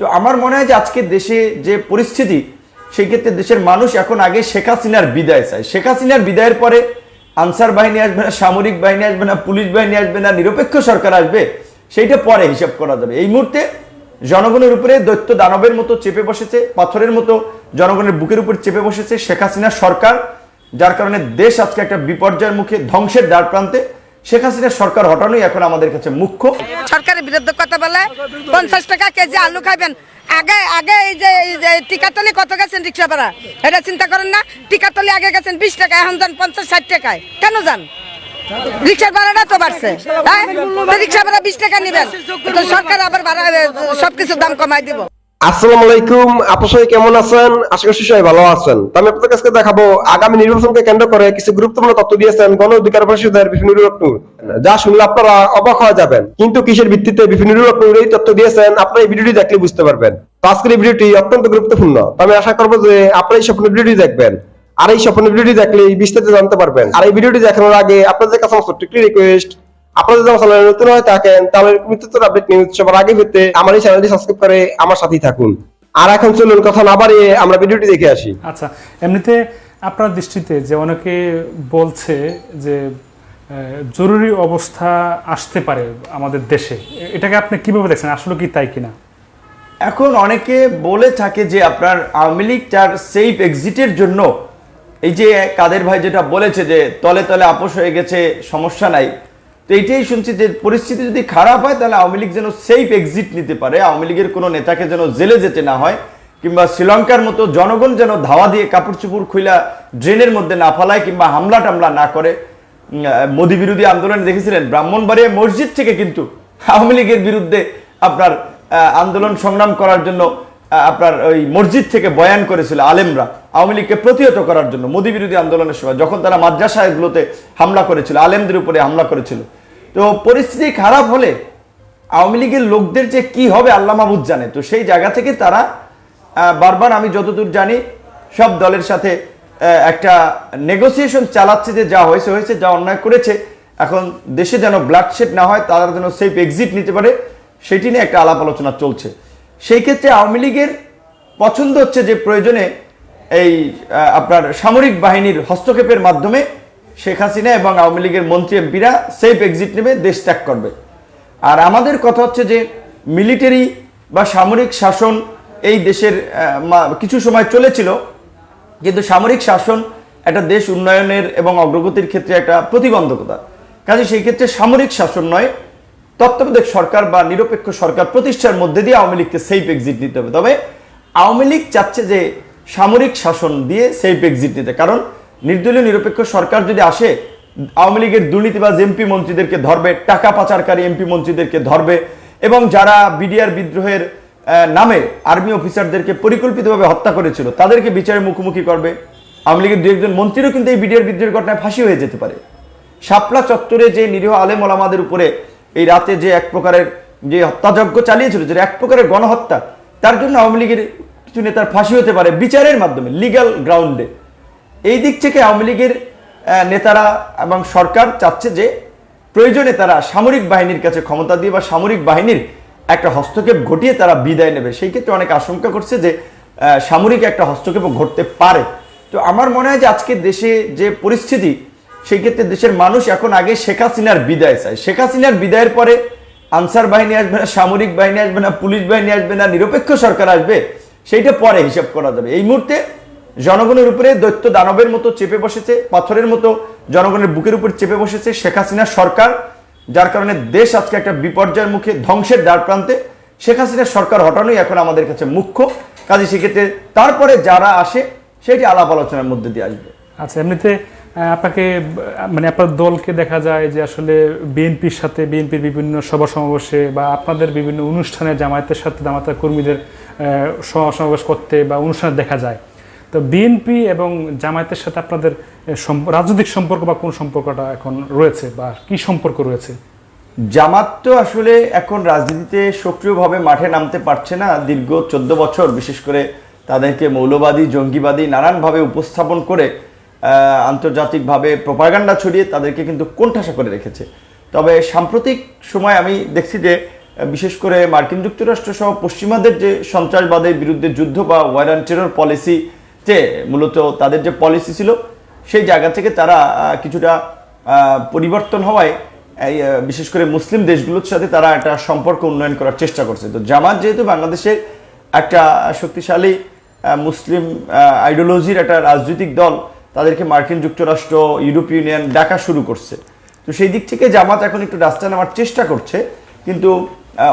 তো আমার মনে হয় যে আজকে দেশে যে পরিস্থিতি, সেই ক্ষেত্রে দেশের মানুষ এখন আগে শেখ হাসিনার বিদায় চায়। শেখ হাসিনার বিদায়ের পরে আনসার বাহিনী আসবে না, সামরিক বাহিনী আসবে না, পুলিশ বাহিনী আসবে না, নিরপেক্ষ সরকার আসবে, সেইটা পরে হিসাব করা যাবে। এই মুহূর্তে জনগণের উপরে দৈত্য দানবের মতো চেপে বসেছে, পাথরের মতো জনগণের বুকের উপর চেপে বসেছে শেখ হাসিনা সরকার, যার কারণে দেশ আজকে একটা বিপর্যয়ের মুখে, ধ্বংসের দ্বার প্রান্তে শেখ হাসিনার সরকার হটানোই এখন আমাদের কাছে মুখ্য। সরকারের বিরুদ্ধে কথা বলে, পঞ্চাশ টাকা কেজি আলু খাবেন আগে আগে এই যে টিকাতলি কত গেছেন রিক্সা ভাড়া এটা চিন্তা করেন না, টিকাতলি আগে গেছেন বিশ টাকা, এখন যান পঞ্চাশ, ষাট টাকায়। কেন যান? ভাড়াটা তো বাড়ছে রিক্সা ভাড়া বিশ টাকা সরকার আবার ভাড়া সবকিছুর দাম কমাই দিব। আসসালামু আলাইকুম, আপু সবাই কেমন আছেন? আশা করছি সবাই ভালো আছেন। তো আমি আপনাদের কাছে দেখাবো, আগামী নির্বাচনকে কেন্দ্র করে কিছু গুরুত্বপূর্ণ তথ্য দিয়েছেন গণ অধিকার পরিষদের বিভিন্ন যা শুনলে আপনারা অবাক হয়ে যাবেন। কিন্তু কিসের ভিত্তিতে বিভিন্ন এই তথ্য দিয়েছেন, আপনারা এই ভিডিওটি দেখলে বুঝতে পারবেন। তো আজকের এই ভিডিওটি অত্যন্ত গুরুত্বপূর্ণ। তো আমি আশা করব যে আপনারা এই স্বপ্ন ভিডিওটি দেখবেন। আর এই স্বপ্ন ভিডিওটি দেখলে বিস্তারিত জানতে পারবেন। আর এই ভিডিওটি দেখানোর আগে আপনাদের কাছে আমার রিকোয়েস্ট আপনারা যদি আমার চ্যানেলে নতুন হয়ে থাকেন তাহলে মৃত্যুর আপডেট নিউজ সবার আগে পেতে আমার এই চ্যানেলটি সাবস্ক্রাইব করে আমার সাথেই থাকুন। আর এখন চলুন কথা না বাড়িয়ে আমরা ভিডিওটি দেখে আসি। আচ্ছা এমনিতে আপনার দৃষ্টিতে যে অনেকে বলছে যে জরুরি অবস্থা আসতে পারে আমাদের দেশে এটাকে আপনি কীভাবে দেখছেন? আসলে কি তাই কিনা? এখন অনেকে বলে থাকে যে আপনার আওয়ামী লীগ তার সেফ এক্সিটের জন্য এই যে কাদের ভাই যেটা বলেছে যে তলে তলে আপোষ হয়ে গেছে সমস্যা নাই। তো এইটাই শুনছি যে পরিস্থিতি যদি খারাপ হয়, তাহলে আওয়ামী লীগ যেন সেফ এক্সিট নিতে পারে। আওয়ামী লীগের কোনো নেতাকে যেন জেলে যেতে না হয়, কিংবা শ্রীলঙ্কার মতো জনগণ যেন ধাওয়া দিয়ে কাপড় চুপুর খুইলা ড্রেনের মধ্যে না ফালায়, কিংবা হামলা টামলা না করে। মোদী বিরোধী আন্দোলনে দেখেছিলেন, ব্রাহ্মণবাড়িয়া মসজিদ থেকে কিন্তু আওয়ামী লীগের বিরুদ্ধে আপনার আন্দোলন সংগ্রাম করার জন্য আপনার ওই মসজিদ থেকে বয়ান করেছিল আলেমরা, আওয়ামী লীগকে প্রতিহত করার জন্য। মোদী বিরোধী আন্দোলনের সময় যখন তারা মাদ্রাসাগুলোতে হামলা করেছিল, আলেমদের উপরে হামলা করেছিল তো পরিস্থিতি খারাপ হলে আওয়ামী লীগের লোকদের যে কি হবে আল্লাহ মাহবুদ জানে। তো সেই জায়গা থেকে তারা বারবার আমি যতদূর জানি সব দলের সাথে একটা নেগোসিয়েশন চালাচ্ছে যে যা হয়েছে হয়েছে, যা অন্যায় করেছে। এখন দেশে যেন ব্লাডশেড না হয়, তারা যেন সেফ এক্সিট নিতে পারে, সেটি নিয়ে একটা আলাপ আলোচনা চলছে। সেই ক্ষেত্রে আওয়ামী লীগের পছন্দ হচ্ছে যে প্রয়োজনে এই আপনার সামরিক বাহিনীর হস্তক্ষেপের মাধ্যমে শেখ হাসিনা এবং আওয়ামী লীগের মন্ত্রী এমপিরা সেফ এক্সিট নেবে, দেশ ত্যাগ করবে। আর আমাদের কথা হচ্ছে যে মিলিটারি বা সামরিক শাসন এই দেশের কিছু সময় চলেছিল, কিন্তু সামরিক শাসন একটা দেশ উন্নয়নের এবং অগ্রগতির ক্ষেত্রে একটা প্রতিবন্ধকতা। কাজে সেই ক্ষেত্রে সামরিক শাসন নয়, তত্ত্বাবধায়ক সরকার বা নিরপেক্ষ সরকার প্রতিষ্ঠার মধ্যে দিয়ে আওয়ামী লীগকে সেফ এক্সিট নিতে হবে। তবে আওয়ামী লীগ চাচ্ছে যে, সামরিক শাসন দিয়ে সেফ এক্সিট নিতে। কারণ নির্দলীয় নিরপেক্ষ সরকার যদি আসে, আওয়ামী লীগের দুর্নীতিবাজ এমপি মন্ত্রীদেরকে ধরবে, টাকা পাচারকারী এমপি মন্ত্রীদেরকে ধরবে এবং যারা বিডিআর বিদ্রোহের নামে আর্মি অফিসারদেরকে পরিকল্পিতভাবে হত্যা করেছিল, তাদেরকে বিচারের মুখোমুখি করবে। আওয়ামী লীগের দু একজন মন্ত্রীরও কিন্তু এই বিডিআর বিদ্রোহের ঘটনায় ফাঁসি হয়ে যেতে পারে। শাপলা চত্বরে যে নিরীহ আলেম ওলামাদের উপরে এই রাতে যে এক প্রকারের যে হত্যাযজ্ঞ চালিয়েছিল, যেটা এক প্রকারের গণহত্যা, তার জন্য আওয়ামী লীগের কিছু নেতার ফাঁসি হতে পারে বিচারের মাধ্যমে লিগ্যাল গ্রাউন্ডে এই দিক থেকে আওয়ামী লীগের নেতারা এবং সরকার চাচ্ছে যে প্রয়োজনে তারা সামরিক বাহিনীর কাছে ক্ষমতা দিয়ে বা সামরিক বাহিনীর একটা হস্তক্ষেপ ঘটিয়ে তারা বিদায় নেবে। সেই ক্ষেত্রে অনেক আশঙ্কা করছে যে সামরিক একটা হস্তক্ষেপ ঘটতে পারে। তো আমার মনে হয় যে আজকে দেশে যে পরিস্থিতি, সেই ক্ষেত্রে দেশের মানুষ এখন আগে শেখ হাসিনার বিদায় চায়। শেখ হাসিনার বিদায়ের পরে আনসার বাহিনী আসবে না, সামরিক বাহিনী আসবে না, পুলিশ বাহিনী আসবে না, নিরপেক্ষ সরকার আসবে, সেইটা পরে হিসাব করা যাবে। এই মুহূর্তে জনগণের উপরে দৈত্য দানবের মতো চেপে বসেছে, পাথরের মতো জনগণের বুকের উপর চেপে বসেছে শেখ হাসিনা সরকার, যার কারণে দেশ আজকে একটা বিপর্যয়ের মুখে ধ্বংসের দ্বার প্রান্তে। শেখ হাসিনা সরকার হটানোই এখন আমাদের কাছে মুখ্য। কাজে সেক্ষেত্রে তারপরে যারা আসে, সেটি আলাপ আলোচনার মধ্যে দিয়ে আসবে। আচ্ছা এমনিতে আপনাকে মানে আপনার দলকে দেখা যায় যে আসলে বিএনপির সাথে, বিএনপির বিভিন্ন সভা সমাবেশে বা আপনাদের বিভিন্ন অনুষ্ঠানে জামায়াতের সাথে জামায়াতের কর্মীদের সমাবেশ করতে বা অনুষ্ঠানে দেখা যায়। তো বিএনপি এবং জামায়াতের সাথে আপনাদের রাজনৈতিক সম্পর্ক বা কোন সম্পর্কটা এখন রয়েছে বা কি সম্পর্ক রয়েছে? জামাত তো আসলে এখন রাজনীতিতে সক্রিয়ভাবে মাঠে নামতে পারছে না। দীর্ঘ চোদ্দ বছর বিশেষ করে তাদেরকে মৌলবাদী, জঙ্গিবাদী নানানভাবে উপস্থাপন করে আন্তর্জাতিকভাবে প্রপাগান্ডা ছড়িয়ে তাদেরকে কিন্তু কোণঠাসা করে রেখেছে। তবে সাম্প্রতিক সময় আমি দেখছি যে বিশেষ করে মার্কিন যুক্তরাষ্ট্র সহ পশ্চিমাদের যে সন্ত্রাসবাদের বিরুদ্ধে যুদ্ধ বা ওয়ার অ্যান্ড টেরর পলিসি যে মূলত তাদের যে পলিসি ছিল, সেই জায়গা থেকে তারা কিছুটা পরিবর্তন হওয়ায়, এই বিশেষ করে মুসলিম দেশগুলোর সাথে তারা একটা সম্পর্ক উন্নয়ন করার চেষ্টা করছে। তো জামাত যেহেতু বাংলাদেশের একটা শক্তিশালী মুসলিম আইডিওলজির একটা রাজনৈতিক দল, তাদেরকে মার্কিন যুক্তরাষ্ট্র, ইউরোপীয় ইউনিয়ন ডাকা শুরু করছে। তো সেই দিক থেকে জামাত এখন একটু রাস্তা নেওয়ার চেষ্টা করছে, কিন্তু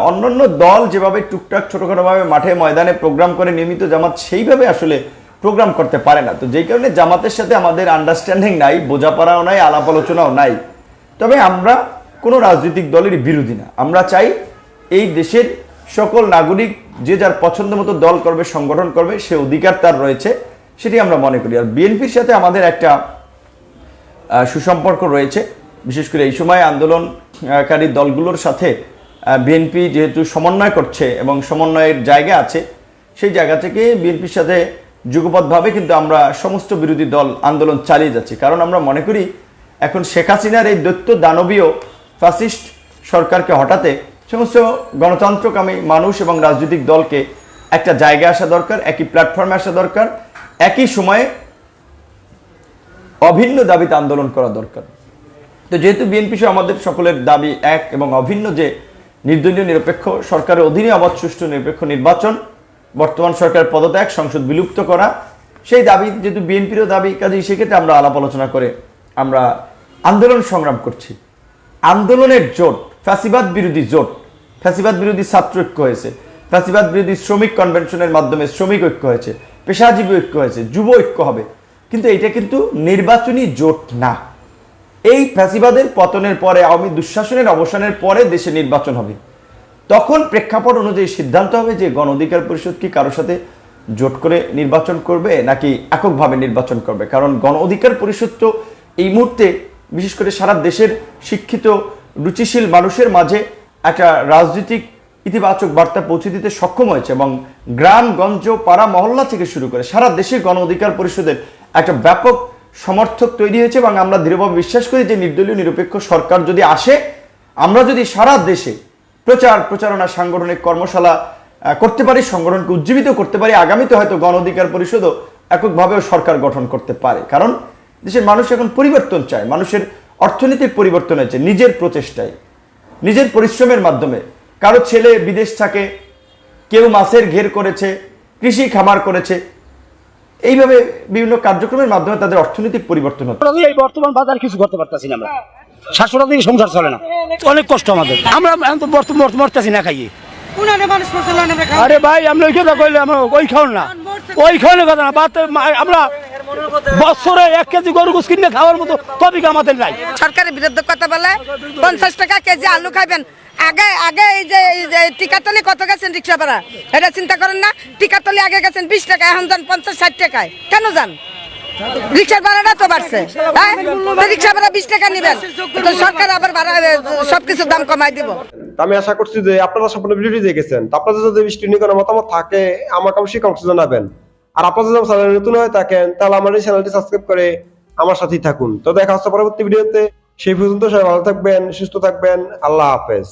অন্যান্য দল যেভাবে টুকটাক ছোটোখাটোভাবে মাঠে ময়দানে প্রোগ্রাম করে নিয়মিত জামাত, সেইভাবে আসলে প্রোগ্রাম করতে পারে না। তো যেই কারণে জামাতের সাথে আমাদের আন্ডারস্ট্যান্ডিং নাই, বোঝাপড়াও নাই আলাপ আলোচনাও নাই। তবে আমরা কোনো রাজনৈতিক দলের বিরোধী না। আমরা চাই এই দেশের সকল নাগরিক, যে যার পছন্দ মতো দল করবে, সংগঠন করবে, সে অধিকার তার রয়েছে, সেটি আমরা মনে করি। আর বিএনপির সাথে আমাদের একটা সুসম্পর্ক রয়েছে। বিশেষ করে এই সময় আন্দোলনকারী দলগুলোর সাথে বিএনপি যেহেতু সমন্বয় করছে এবং সমন্বয়ের জায়গা আছে, সেই জায়গা থেকে বিএনপির সাথে যুগপথভাবে কিন্তু আমরা সমস্ত বিরোধী দল আন্দোলন চালিয়ে যাচ্ছি। কারণ আমরা মনে করি, এখন শেখ হাসিনার এই দৈত্য দানবীয় ফ্যাসিস্ট সরকারকে হটাতে সমস্ত গণতন্ত্রকামী মানুষ এবং রাজনৈতিক দলকে একটা জায়গায় আসা দরকার, একই প্ল্যাটফর্মে আসা দরকার, একই সময়ে অভিন্ন দাবিতে আন্দোলন করা দরকার। তো যেহেতু বিএনপি সহ আমাদের সকলের দাবি এক এবং অভিন্ন যে নির্দলীয় নিরপেক্ষ সরকারের অধীনে অবাধ সুষ্ঠু নিরপেক্ষ নির্বাচন বর্তমান সরকারের পদত্যাগ, সংসদ বিলুপ্ত করা, সেই দাবি, যেহেতু বিএনপিরও দাবি, কাজেই সেক্ষেত্রে আমরা আলাপ আলোচনা করে আমরা আন্দোলন সংগ্রাম করছি। আন্দোলনের জোট, ফ্যাসিবাদ বিরোধী জোট, ফ্যাসিবাদ বিরোধী ছাত্র ঐক্য হয়েছে, ফ্যাসিবাদ বিরোধী শ্রমিক কনভেনশনের মাধ্যমে শ্রমিক ঐক্য হয়েছে, পেশাজীবী ঐক্য হয়েছে, যুব ঐক্য হবে। কিন্তু এটা কিন্তু নির্বাচনী জোট না। এই ফ্যাসিবাদের পতনের পরে, আওয়ামী দুঃশাসনের অবসানের পরে দেশে নির্বাচন হবে। তখন প্রেক্ষাপট অনুযায়ী সিদ্ধান্ত হবে যে গণ অধিকার পরিষদ কি কারোর সাথে জোট করে নির্বাচন করবে নাকি এককভাবে নির্বাচন করবে? কারণ গণ অধিকার পরিষদ তো এই মুহূর্তে বিশেষ করে সারা দেশের শিক্ষিত, রুচিশীল মানুষের মাঝে একটা রাজনৈতিক ইতিবাচক বার্তা পৌঁছে দিতে সক্ষম হয়েছে এবং গ্রামগঞ্জ পাড়া, মহল্লা থেকে শুরু করে সারা দেশে গণ অধিকার পরিষদের একটা ব্যাপক সমর্থক তৈরি হয়েছে এবং আমরা দৃঢ়ভাবে বিশ্বাস করি যে নির্দলীয় নিরপেক্ষ সরকার যদি আসে, আমরা যদি সারা দেশে প্রচার, প্রচারণা, সাংগঠনিক কর্মশালা করতে পারি, সংগঠনকে উজ্জীবিত করতে পারি, আগামীতে হয়তো গণ অধিকার পরিষদও এককভাবেও সরকার গঠন করতে পারে। কারণ দেশের মানুষ এখন পরিবর্তন চায়, মানুষের অর্থনৈতিক পরিবর্তন হয়েছে নিজের প্রচেষ্টায়, নিজের পরিশ্রমের মাধ্যমে। কারও ছেলে বিদেশ থাকে, কেউ মাছের ঘের করেছে, কৃষি খামার করেছে, এইভাবে বিভিন্ন কার্যক্রমের মাধ্যমে তাদের অর্থনৈতিক পরিবর্তন হচ্ছে। বর্তমান বাজার কিছু করতে পারতাছি না আমরা। শাশুড়া দিয়ে সংসার চলে না। অনেক কষ্ট আমাদের। আমরা মরতেছি না খাইয়ে। আরে ভাই আমরা ওই কথা কইলে আমরা ওই খাওন না। ওই খাওয়ানোর কথা না বাতে আমরা বছরে এক কেজি গরু গোস কিনে খাওয়ার মতো টপিক আমাদের নাই। সরকারের বিরুদ্ধে কথা বলে পঞ্চাশ টাকা কেজি আলু খাইবেন। আগে আগে এই যে এই যে টিকাতলি কত গেছেন রিক্সা ভাড়া এটা চিন্তা করেন না টিকাতলি আগে গেছেন বিশ টাকা এখন যান পঞ্চাশ ষাট টাকায়। কেন যান? রিক্সার ভাড়াটা তো বাড়ছে। হ্যাঁ? রিক্সা ভাড়া বিশ টাকা সরকার আবার ভাড়া দাম কমাই দিব। আমি আশা করছি যে আপনারা সম্পূর্ণ ভিডিওটি দেখেছেন। আপনাদের যদি মতামত থাকে অবশ্যই কমেন্টে জানাবেন। আর আপনারা যদি চ্যানেলে নতুন হয়ে থাকেন, তাহলে আমার এই চ্যানেলটি সাবস্ক্রাইব করে আমার সাথেই থাকুন। তো দেখা হচ্ছে পরবর্তী ভিডিওতে। সেই পর্যন্ত সবাই ভালো থাকবেন, সুস্থ থাকবেন। আল্লাহ হাফেজ।